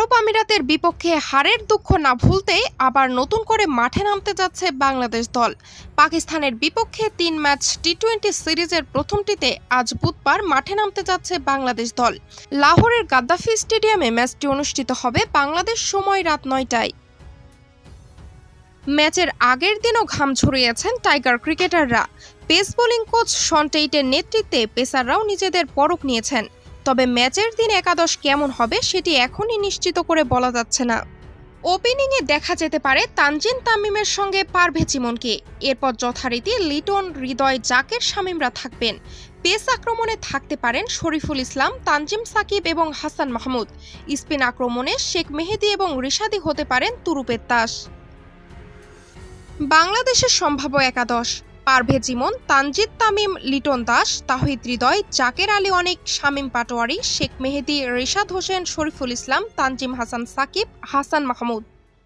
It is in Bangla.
আরব আমিরাতের বিপক্ষে হারের দুঃখ না ভুলতে আবার নতুন করে মাঠে নামতে যাচ্ছে বাংলাদেশ দল। পাকিস্তানের বিপক্ষে তিন ম্যাচ টি টোয়েন্টি সিরিজের প্রথমটিতে আজ বুধবার মাঠে নামতে যাচ্ছে বাংলাদেশ দল। লাহোরের গাদ্দাফি স্টেডিয়ামে ম্যাচটি অনুষ্ঠিত হবে বাংলাদেশ সময় রাত নয়টায়। ম্যাচের আগের দিনও ঘাম ঝরিয়েছেন টাইগার ক্রিকেটাররা। পেস বোলিং কোচ শন টেইটের নেতৃত্বে পেসাররাও নিজেদের পরখ নিয়েছেন। তবে ম্যাচের দিন একাদশ কেমন হবে সেটি এখনই নিশ্চিত করে বলা যাচ্ছে না। ওপেনিংয়ে দেখা যেতে পারে তানজিন তামিমের সঙ্গে পারভেজ ইমনকে। এরপর যথারীতি লিটন হৃদয় জাকের শামিমরা থাকবেন। পেস আক্রমণে থাকতে পারেন শরীফুল ইসলাম, তানজিম সাকিব এবং হাসান মাহমুদ। স্পিন আক্রমণে শেখ মেহেদি এবং রিশাদি হতে পারেন তুরুপের তাস। বাংলাদেশের সম্ভাব্য একাদশ। পারভেজ জিমন, তানজিদ তামিম, লিটন দাস, তাহিদ হৃদয়, জাকের আলী অনেক, শামীম পাটোয়ারি, শেখ মেহেদি, রিশাদ হোসেন, শরীফুল ইসলাম, তানজিম হাসান সাকিব, হাসান মাহমুদ।